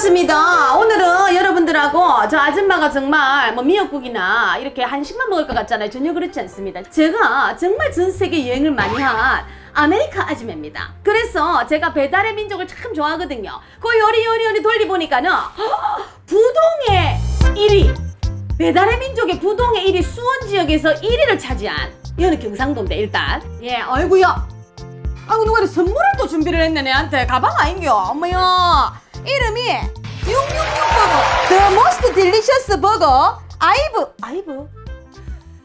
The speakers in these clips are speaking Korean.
반갑습니다. 오늘은 여러분들하고 저 아줌마가 정말 뭐 미역국이나 이렇게 한식만 먹을 것 같잖아요. 전혀 그렇지 않습니다. 제가 정말 전 세계 여행을 많이 한 아메리카 아줌마입니다. 그래서 제가 배달의 민족을 참 좋아하거든요. 그 요리 요리 요리 돌리보니까는 부동의 1위 배달의 민족의 부동의 1위 수원 지역에서 1위를 차지한 이거는 경상도인데 일단 예 아이고야 아이고 누가 이렇게 선물을 또 준비를 했네 내한테 가방 아닌겨 어머야 이름이 666버거 The Most Delicious Burger. 아이브. 아이브?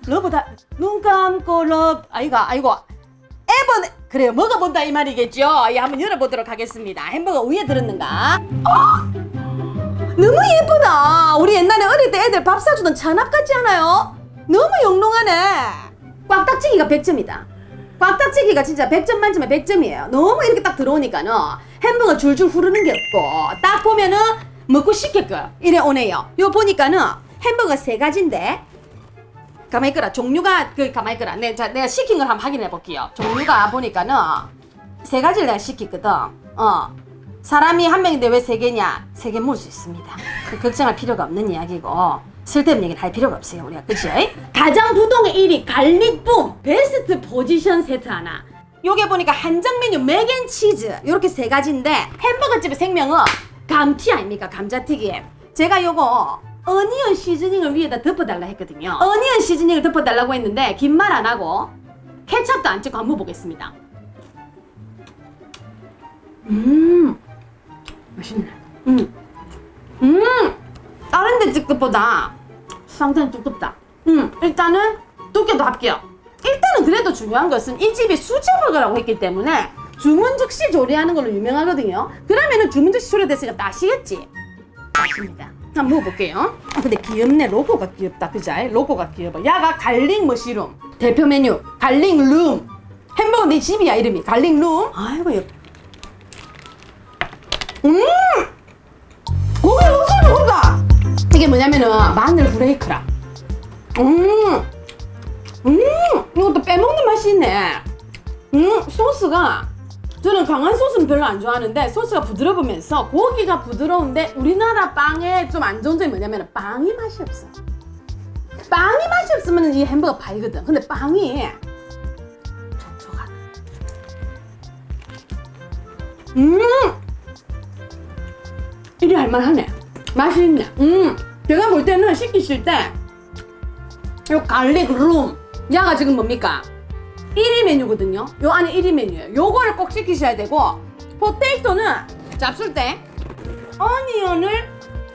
러브다 눈 감고 러브 아이가 아이고. 에번 그래요 먹어본다 이 말이겠죠? 예 한번 열어보도록 하겠습니다. 햄버거 위에 들었는가? 어? 너무 예쁘다. 우리 옛날에 어릴 때 애들 밥 사주던 잔압 같지 않아요? 너무 영롱하네. 꽉딱지기가 100점이다 꽉딱지기가 진짜 100점 만점에 100점이에요. 너무 이렇게 딱 들어오니까는 햄버거 줄줄 흐르는 게 없고 딱 보면은 먹고 싶게끔 이래 오네요. 요 보니까는 햄버거 세 가지인데 가만히 있거라 종류가 그 가만히 있거라 내, 자, 내가 시킨 걸 한번 확인해 볼게요. 종류가 보니까는 세 가지를 내가 시켰거든. 어. 사람이 한 명인데 왜 세 개냐? 세 개 먹을 수 있습니다. 그 걱정할 필요가 없는 이야기고 쓸데없는 얘기는 할 필요가 없어요 우리가. 그치? 가장 부동의 1위 갈릭붐. 베스트 포지션 세트 하나. 요게 보니까 한정 메뉴 맥앤치즈. 요렇게 세 가지인데 햄버거 집의 생명은 감튀 아닙니까? 감자튀김. 제가 요거 어니언 시즈닝을 위에다 덮어달라 했거든요. 어니언 시즈닝을 덮어달라고 했는데 긴 말 안 하고 케찹도 안 찍고 한번 보겠습니다. 음 맛있네. 음 음! 집것보다 상당히 두껍다. 음, 일단은 두께도 합격. 일단은 그래도 중요한 것은 이 집이 수제버거라고 했기 때문에 주문 즉시 조리하는 걸로 유명하거든요. 그러면은 주문 즉시 조리됐으니까 따시겠지? 따십니다. 한번 먹어볼게요. 아, 근데 귀엽네. 로고가 귀엽다. 그죠? 로고가 귀여워. 야가 갈릭 머시룸. 대표 메뉴. 갈릭 룸. 햄버거 내 집이야, 이름이. 갈릭 룸. 아이고, 예뻐. 음! 이게 뭐냐면은 마늘 후레이크라. 음, 음, 이것도 빼먹는 맛이 있네. 음, 소스가 저는 강한 소스는 별로 안 좋아하는데 소스가 부드러우면서 고기가 부드러운데 우리나라 빵의 좀 안 좋은 점이 뭐냐면 빵이 맛이 없어. 빵이 맛이 없으면 이 햄버거 파이거든. 근데 빵이 촉촉하다. 음, 이리 할만하네. 맛이 있네. 음, 제가 볼 때는 시키실 때, 요 갈릭 룸, 야가 지금 뭡니까? 1위 메뉴거든요. 요 안에 1위 메뉴예요. 요거를 꼭 시키셔야 되고, 포테이토는 잡술 때, 어니언을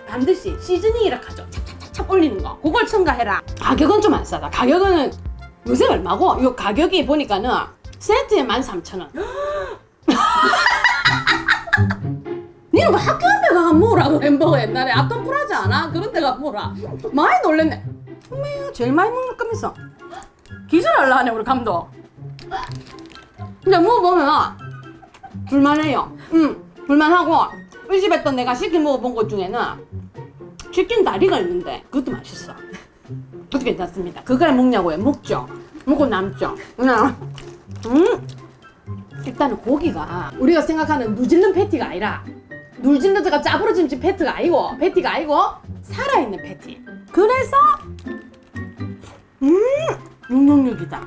반드시 시즈닝이라 하죠. 착착착착 올리는 거. 그걸 첨가해라. 가격은 좀 안 싸다. 가격은 요새 얼마고? 요 가격이 보니까는 세트에 13,000원. 니는 뭐 학교 앞에 가가 뭐라고 햄버거 옛날에 앞돈 풀하지 않아? 그런 데가 뭐라? 많이 놀랬네. 엄마야 제일 많이 먹는 거면서 기절할라 하네 우리 감독. 근데 먹어보면 불만해요. 응 불만하고 우리 집에 또 내가 시켜 먹어본 것 중에는 치킨 다리가 있는데 그것도 맛있어. 그것도 괜찮습니다. 그걸 먹냐고요. 먹죠. 먹고 남죠. 음? 일단은 고기가 우리가 생각하는 누질른 패티가 아니라 누질러드가 짜부러진 집 패티가 아니고 패티가 아니고 살아있는 패티. 그래서 음 육육육이다.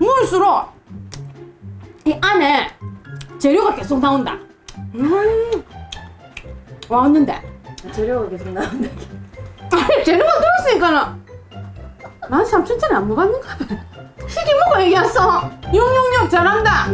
먹을수록 이 안에 재료가 계속 나온다. 음 왔는데. 재료가 계속 나온다. 아니 재료가 들었으니까는 난 삼천짜리 안 먹었는가 봐. 시키 먹고 얘기했어 666 잘한다